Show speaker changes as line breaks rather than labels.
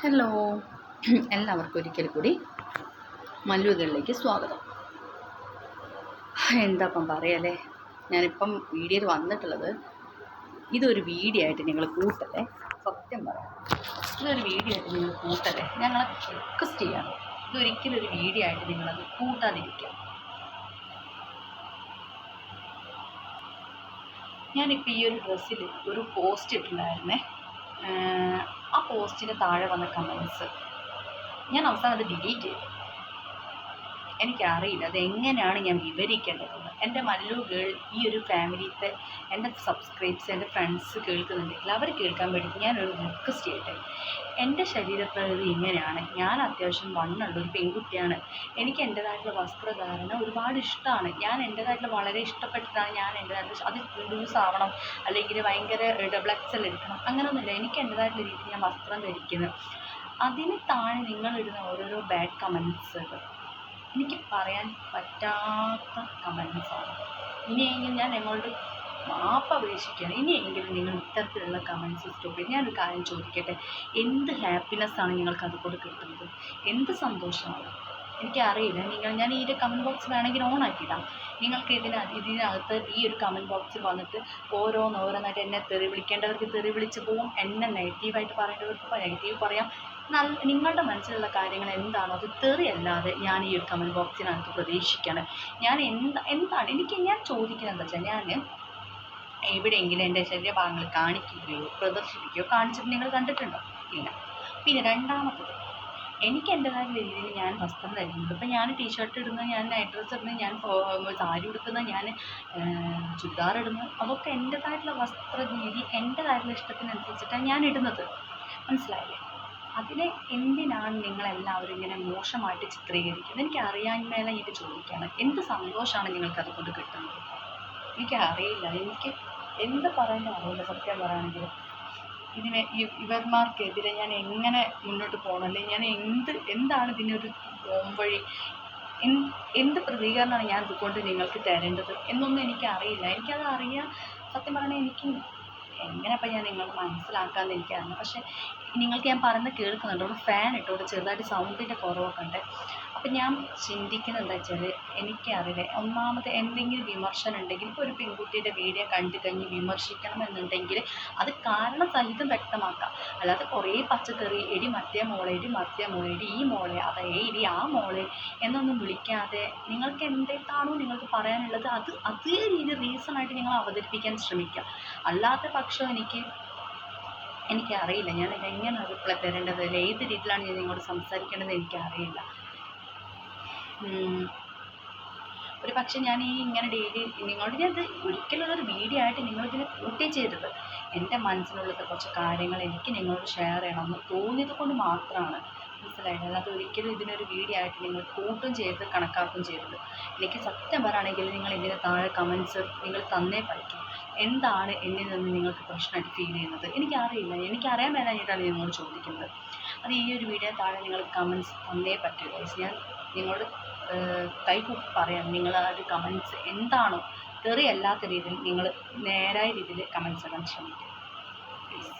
Hello. എല്ലാവർക്കും ഒരിക്കൽ കൂടി മല്ലുകളിലേക്ക് സ്വാഗതം. എന്താപ്പം പറയല്ലേ ഞാനിപ്പം വീഡിയോയിൽ വന്നിട്ടുള്ളത് ഇതൊരു വീഡിയോ ആയിട്ട് നിങ്ങൾ കൂട്ടല്ലേ? സത്യം പറയാം. ഇതൊരു വീഡിയോ ആയിട്ട് നിങ്ങൾ കൂട്ടല്ലേ? ഞങ്ങളെ റിക്വസ്റ്റ് ചെയ്യാണ്. ഇതൊരിക്കലും ഒരു വീഡിയോ ആയിട്ട് നിങ്ങളത് കൂട്ടാതിരിക്കുക ഞാനിപ്പോൾ ഈ ഒരു ഡ്രസ്സിൽ ഒരു പോസ്റ്റ് ഇട്ടിട്ടുണ്ടായിരുന്നേ. ആ പോസ്റ്റിന് താഴെ വന്ന കമൻസ് ഞാൻ അവസാനം അത് ഡിലീറ്റ് ചെയ്തു. എനിക്കറിയില്ല. അത് എങ്ങനെയാണ് ഞാൻ വിവരിക്കേണ്ടതെന്ന് എന്റെ മല്ലു ഗേൾ ഈ ഒരു ഫാമിലിത്തെ എന്റെ സബ്സ്ക്രൈബ്സ് എന്റെ ഫ്രണ്ട്സ് കേൾക്കുന്നുണ്ടെങ്കിൽ അവർ കേൾക്കാൻ വേണ്ടി ഞാനൊരു റിക്വസ്റ്റ് ചെയ്യട്ടെ? എന്റെ ശരീരപ്രകൃതി ഇങ്ങനെയാണ്. ഞാൻ അത്യാവശ്യം വണ്ണുള്ള ഒരു പെൺകുട്ടിയാണ്. എനിക്ക് എന്റേതായിട്ടുള്ള വസ്ത്രധാരണ ഒരുപാട് ഇഷ്ടമാണ്. ഞാൻ എന്റേതായിട്ടുള്ള വളരെ ഇഷ്ടപ്പെട്ടിട്ടാണ് ഞാൻ എന്റേതായിട്ടുള്ള അത് ലൂസ് ആവണം. അല്ലെങ്കിൽ ഭയങ്കര ഡബിൾ എക്സൽ എടുക്കണം. അങ്ങനെയൊന്നുമില്ല എനിക്ക് എന്റേതായിട്ടുള്ള രീതിയിൽ ഞാൻ വസ്ത്രം ധരിക്കുന്നത് അതിന് താഴെ നിങ്ങളിടുന്ന ഓരോരോ ബാഡ് കമൻസുകൾ എനിക്ക് പറയാൻ പറ്റാത്ത കമൻസാണ് ഇനിയെങ്കിലും ഞാൻ നിങ്ങളോട് മാപ്പ് അപേക്ഷിക്കുകയാണ്. ഇനിയെങ്കിലും നിങ്ങൾ ഇത്തരത്തിലുള്ള കമൻസ് സ്റ്റോപ്പ് ഞാനൊരു കാര്യം ചോദിക്കട്ടെ? എന്ത് ഹാപ്പിനെസ്സാണ് നിങ്ങൾക്ക് അതുകൊണ്ട് കിട്ടുന്നത്? എന്ത് സന്തോഷമാണ്? എനിക്കറിയില്ല. നിങ്ങൾ ഞാൻ ഈ ഒരു കമന്റ് ബോക്സ് വേണമെങ്കിൽ ഓൺ ആക്കിയിടാം. നിങ്ങൾക്ക് ഇതിന് ഇതിനകത്ത് ഈ ഒരു കമന്റ് ബോക്സിൽ വന്നിട്ട് ഓരോന്ന് ഓരോന്നായിട്ട് എന്നെ തെറി വിളിക്കേണ്ടവർക്ക് തെറി വിളിച്ച് പോവും. എന്നെ നെഗറ്റീവായിട്ട് പറയേണ്ടവർക്ക് നെഗറ്റീവ് പറയാം. നല്ല നിങ്ങളുടെ മനസ്സിലുള്ള കാര്യങ്ങൾ എന്താണോ അത് തെറിയല്ലാതെ ഞാൻ ഈ ഒരു കമന്റ് ബോക്സിനകത്ത് പ്രതീക്ഷിക്കണം. ഞാൻ എന്താ എന്താണ്? എനിക്ക് ഞാൻ ചോദിക്കുന്നത് വെച്ചാൽ ഞാൻ എവിടെയെങ്കിലും എന്റെ ശരീരഭാഗങ്ങൾ കാണിക്കുകയോ പ്രദർശിപ്പിക്കുകയോ കാണിച്ചിട്ട് നിങ്ങൾ കണ്ടിട്ടുണ്ടോ? ഇല്ല. പിന്നെ രണ്ടാമത്തത് എനിക്ക് എന്റെതായ രീതിയിൽ ഞാൻ വസ്ത്രം ധരിക്കുന്നത് ഇപ്പം ഞാൻ ടീഷർട്ട് ഇടുന്നത് ഞാൻ നൈറ്റ് ഡ്രസ്സ് ഇടുന്നത് ഞാൻ സാരി ഉടുക്കുന്നത് ഞാൻ ചുരിദാർ ഇടുന്നത് അതൊക്കെ എന്റെതായിട്ടുള്ള വസ്ത്ര രീതി എന്റെതായിട്ടുള്ള ഇഷ്ടത്തിനനുസരിച്ചിട്ടാണ് ഞാൻ ഇടുന്നത്. മനസ്സിലായില്ലേ? അതിനെ എന്തിനാണ് നിങ്ങളെല്ലാവരും ഇങ്ങനെ മോശമായിട്ട് ചിത്രീകരിക്കുന്നത്? എനിക്ക് അറിയാൻമേലെ എനിക്ക് ചോദിക്കുകയാണ്. എന്ത് സന്തോഷമാണ് നിങ്ങൾക്ക് അതുകൊണ്ട് കിട്ടുന്നത്? എനിക്ക് അറിയില്ല എനിക്ക് എന്ത് പറയാനും അറിയില്ല. സത്യം പറയുകയാണെങ്കിൽ ഇതിനെ ഇവന്മാർക്കെതിരെ ഞാൻ എങ്ങനെ മുന്നോട്ട് പോകണം? അല്ലെങ്കിൽ ഞാൻ എന്ത് എന്താണ് ഇതിനൊരു പോംവഴി എന്ത് പ്രതികരണമാണ് ഞാൻ ഇതുകൊണ്ട് നിങ്ങൾക്ക് തരേണ്ടത് എന്നൊന്നും എനിക്കറിയില്ല. എനിക്കത് അറിയാൻ സത്യം പറഞ്ഞാൽ എനിക്ക് എങ്ങനെ അപ്പം ഞാൻ നിങ്ങൾക്ക് മനസ്സിലാക്കാമെന്ന് എനിക്കറിയില്ല. പക്ഷേ നിങ്ങൾക്ക് ഞാൻ പറയുന്നത് കേൾക്കുന്നുണ്ട്. ഒരു ഫാൻ ഇട്ടോട് ചെറുതായിട്ട് സൗണ്ടിന്റെ കുറവൊക്കെ ഉണ്ട്. അപ്പം ഞാൻ ചിന്തിക്കുന്നത് എന്താ വെച്ചാൽ എനിക്കറിയില്ല. ഒന്നാമത് എന്തെങ്കിലും വിമർശനം ഉണ്ടെങ്കിൽ ഇപ്പോൾ ഒരു പെൺകുട്ടിയുടെ വീഡിയോ കണ്ടു കഴിഞ്ഞ് വിമർശിക്കണം എന്നുണ്ടെങ്കിൽ അത് കാരണം സഹിതം വ്യക്തമാക്കാം. അല്ലാതെ കുറേ പച്ചക്കറി എടി മറ്റേ മോളെ എടി മറ്റേ മോളെ എടി ഈ മോളെ അതെ എടി ആ മോളെ എന്നൊന്നും വിളിക്കാതെ നിങ്ങൾക്ക് എന്തൊക്കെയാണോ നിങ്ങൾക്ക് പറയാനുള്ളത് അത് അതേ രീതി റീസൺ ആയിട്ട് നിങ്ങൾ അവതരിപ്പിക്കാൻ ശ്രമിക്കുക. അല്ലാത്ത പക്ഷം എനിക്ക് എനിക്കറിയില്ല. ഞാൻ എങ്ങനെ റിപ്ലൈ തരേണ്ടത് അല്ല ഏത് രീതിയിലാണ് ഞാൻ നിങ്ങളോട് സംസാരിക്കേണ്ടത് എനിക്കറിയില്ല. ഒരു പക്ഷേ ഞാൻ ഈ ഇങ്ങനെ ഡെയിലി നിങ്ങളോട് ഞാൻ ഇത് ഒരിക്കലും ഒരു വീഡിയോ ആയിട്ട് നിങ്ങളിതിനെ കൂട്ടി ചെയ്തത് എന്റെ മനസ്സിലുള്ളത് കുറച്ച് കാര്യങ്ങൾ എനിക്ക് നിങ്ങളോട് ഷെയർ ചെയ്യണമെന്ന് തോന്നിയത് കൊണ്ട് മാത്രമാണ്. മനസ്സിലായത് അല്ലാതെ ഒരിക്കലും ഇതിനൊരു വീഡിയോ ആയിട്ട് നിങ്ങൾ കൂട്ടും ചെയ്ത് കണക്കാക്കും ചെയ്തത് എനിക്ക് സത്യം പറയുകയാണെങ്കിൽ നിങ്ങൾ ഇതിന് താഴെ കമൻസ് നിങ്ങൾ തന്നേ പറ്റും എന്താണ് എന്നിൽ നിന്ന് നിങ്ങൾക്ക് പ്രശ്നമായിട്ട് ഫീൽ ചെയ്യുന്നത്? എനിക്കറിയില്ല. എനിക്കറിയാൻ മേലാഞ്ഞിട്ടാണ് നിങ്ങളോട് ചോദിക്കുന്നത്. അത് ഈ ഒരു വീഡിയോ താഴെ നിങ്ങൾ കമൻസ് തന്നേ പറ്റൂ. ഞാൻ നിങ്ങളോട് കൈകൂപ്പി പറയാം. നിങ്ങൾ ആ ഒരു കമൻസ് എന്താണോ തെറിയല്ലാത്ത രീതിയിൽ നിങ്ങൾ നേരായ രീതിയിൽ കമൻസ് ഇടാൻ ശ്രമിക്കുക. പ്ലീസ്